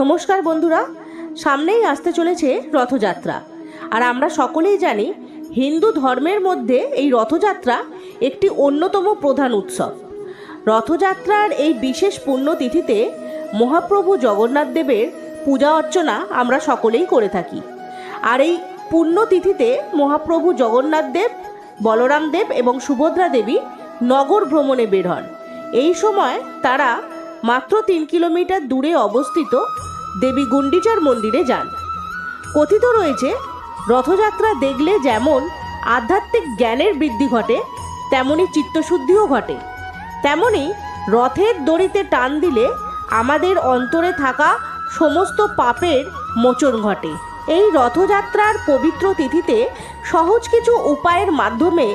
নমস্কার বন্ধুরা, সামনেই আসতে চলেছে রথযাত্রা। আর আমরা সকলেই জানি, হিন্দু ধর্মের মধ্যে এই রথযাত্রা একটি অন্যতম প্রধান উৎসব। রথযাত্রার এই বিশেষ পুণ্যতিথিতে মহাপ্রভু জগন্নাথ দেবের পূজা অর্চনা আমরা সকলেই করে থাকি। আর এই পুণ্যতিথিতে মহাপ্রভু জগন্নাথ দেব, বলরাম দেব এবং সুভদ্রা দেবী নগর ভ্রমণে বের হন। এই সময় তারা মাত্র তিন কিলোমিটার দূরে অবস্থিত দেবী গুন্ডিচার মন্দিরে যান। কথিত রয়েছে, রথযাত্রা দেখলে যেমন আধ্যাত্মিক জ্ঞানের বৃদ্ধি ঘটে, তেমনি চিত্তশুদ্ধিও ঘটে। তেমনি রথের দড়িতে টান দিলে আমাদের অন্তরে থাকা সমস্ত পাপের মোচন ঘটে। এই রথযাত্রার পবিত্র তিথিতে সহজ কিছু উপায়ের মাধ্যমে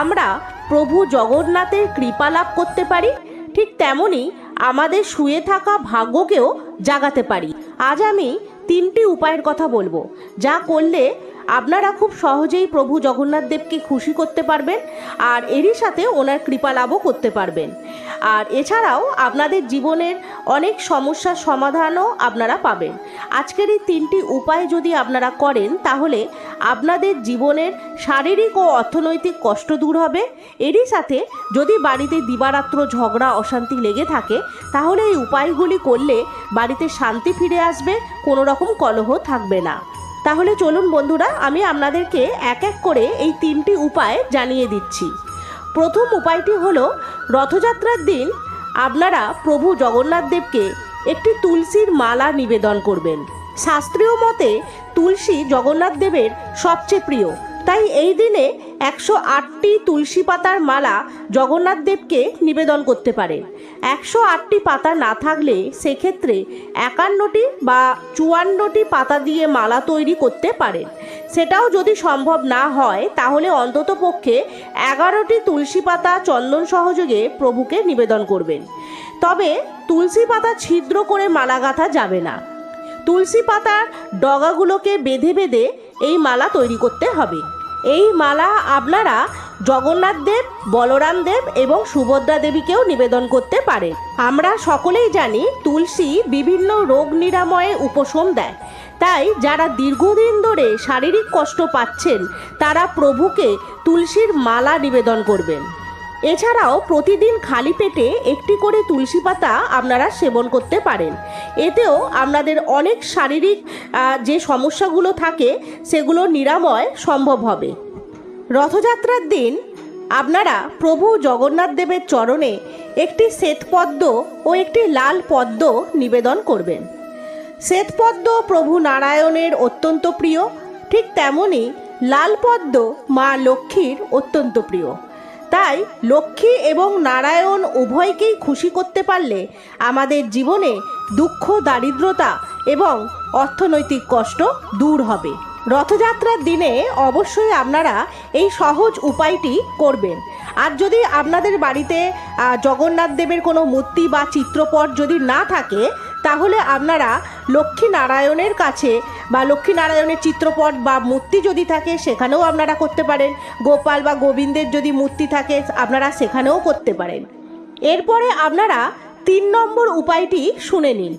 আমরা প্রভু জগন্নাথের কৃপা লাভ করতে পারি, ঠিক তেমনি আমাদের শুয়ে থাকা ভাগ্যকেও জাগাতে পারি। আজ আমি তিনটি উপায়ের কথা বলব। যা করলে আপনারা খুব সহজেই প্রভু জগন্নাথ দেবকে খুশি করতে পারবেন আর এরই সাথে ওনার কৃপা লাভও করতে পারবেন। আর এছাড়াও আপনাদের জীবনের অনেক সমস্যার সমাধানও আপনারা পাবেন। আজকের এই তিনটি উপায় যদি আপনারা করেন, তাহলে আপনাদের জীবনের শারীরিক ও অর্থনৈতিক কষ্ট দূর হবে। এরই সাথে যদি বাড়িতে দিবারাত্র ঝগড়া, অশান্তি লেগে থাকে, তাহলে এই উপায়গুলি করলে বাড়িতে শান্তি ফিরে আসবে, কোনো রকম কলহ থাকবে না। তাহলে চলুন বন্ধুরা, আমি আপনাদেরকে এক এক করে এই তিনটি উপায় জানিয়ে দিচ্ছি। প্রথম উপায়টি হলো, রথযাত্রার দিন আপনারা প্রভু জগন্নাথ দেবকে একটি তুলসীর মালা নিবেদন করবেন। শাস্ত্রীয় মতে, তুলসী জগন্নাথ দেবের সবচেয়ে প্রিয়। তাই এই দিনে একশো আটটি তুলসী পাতার মালা জগন্নাথ দেবকে নিবেদন করতে পারেন। একশো আটটি পাতা না থাকলে সেক্ষেত্রে একান্নটি বা চুয়ান্নটি পাতা দিয়ে মালা তৈরি করতে পারেন। সেটাও যদি সম্ভব না হয়, তাহলে অন্তত পক্ষে এগারোটি তুলসী পাতা চন্দন সহযোগে প্রভুকে নিবেদন করবেন। তবে তুলসী পাতা ছিদ্র করে মালা গাঁথা যাবে না। তুলসী পাতার ডগাগুলোকে বেঁধে বেঁধে এই মালা তৈরি করতে হবে। এই মালা আপনারা জগন্নাথ দেব, বলরাম দেব এবং সুভদ্রা দেবীকেও নিবেদন করতে পারেন আমরা সকলেই জানি তুলসী বিভিন্ন রোগ নিরাময়ে উপশম দেয়। তাই যারা দীর্ঘদিন ধরে শারীরিক কষ্ট পাচ্ছেন, তারা প্রভুকে তুলসীর মালা নিবেদন করবেন। এছাড়াও প্রতিদিন খালি পেটে একটি করে তুলসী পাতা আপনারা সেবন করতে পারেন। এতেও আপনাদের অনেক শারীরিক যে সমস্যাগুলো থাকে, সেগুলো নিরাময় সম্ভব হবে। রথযাত্রার দিন আপনারা প্রভু জগন্নাথ দেবের চরণে একটি শ্বেতপদ্ম ও একটি লাল পদ্ম নিবেদন করবেন। শ্বেতপদ্ম প্রভু নারায়ণের অত্যন্ত প্রিয়, ঠিক তেমনি লাল পদ্ম মা লক্ষ্মীর অত্যন্ত প্রিয়। তাই লক্ষ্মী এবং নারায়ণ উভয়কেই খুশি করতে পারলে আমাদের জীবনে দুঃখ, দারিদ্রতা এবং অর্থনৈতিক কষ্ট দূর হবে। রথযাত্রার দিনে অবশ্যই আপনারা এই সহজ উপায়টি করবেন। আর যদি আপনাদের বাড়িতে জগন্নাথ দেবের কোনো মূর্তি বা চিত্রপট যদি না থাকে, তাহলে আপনারা লক্ষ্মী নারায়ণের কাছে বা লক্ষ্মী নারায়ণের চিত্রপট বা মূর্তি যদি থাকে, সেখানেও আপনারা করতে পারেন। গোপাল বা গোবিন্দের যদি মূর্তি থাকে, আপনারা সেখানেও করতে পারেন। এরপরে আপনারা তিন নম্বর উপায়টি শুনে নিন।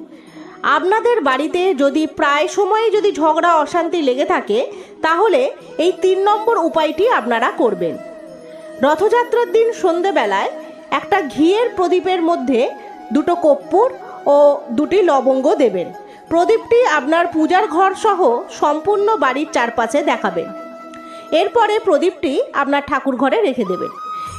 আপনাদের বাড়িতে যদি প্রায় সময় যদি ঝগড়া, অশান্তি লেগে থাকে, তাহলে এই তিন নম্বর উপায়টি আপনারা করবেন। রথযাত্রার দিন সন্ধেবেলায় একটা ঘিয়ের প্রদীপের মধ্যে দুটো কর্পূর ও দুটি লবঙ্গ দেবেন। প্রদীপটি আপনার পূজার ঘর সহ সম্পূর্ণ বাড়ির চারপাশে দেখাবেন। এরপরে প্রদীপটি আপনার ঠাকুর ঘরে রেখে দেবেন।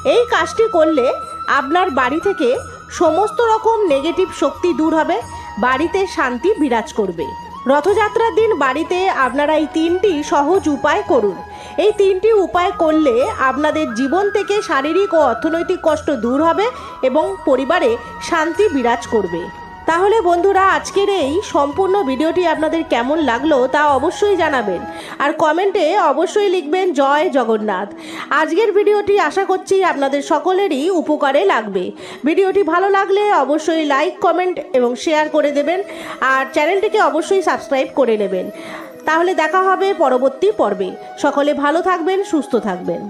এই কাজটি করলে আপনার বাড়ি থেকে সমস্ত রকম নেগেটিভ শক্তি দূর হবে বাড়িতে শান্তি বিরাজ করবে। রথযাত্রার দিন বাড়িতে আপনারা এই তিনটি সহজ উপায় করুন। এই তিনটি উপায় করলে আপনাদের জীবন থেকে শারীরিক ও অর্থনৈতিক কষ্ট দূর হবে এবং পরিবারে শান্তি বিরাজ করবে। তাহলে বন্ধুরা, আজকের এই সম্পূর্ণ ভিডিওটি আপনাদের কেমন লাগল তা অবশ্যই জানাবেন। আর কমেন্টে অবশ্যই লিখবেন, জয় জগন্নাথ। আজকের ভিডিওটি আশা করছি আপনাদের সকলেরই উপকারে লাগবে। ভিডিওটি ভালো লাগলে অবশ্যই লাইক, কমেন্ট এবং শেয়ার করে দেবেন আর চ্যানেলটিকে অবশ্যই সাবস্ক্রাইব করে নেবেন। তাহলে দেখা হবে পরবর্তী পর্বে। সকলে ভালো থাকবেন, সুস্থ থাকবেন।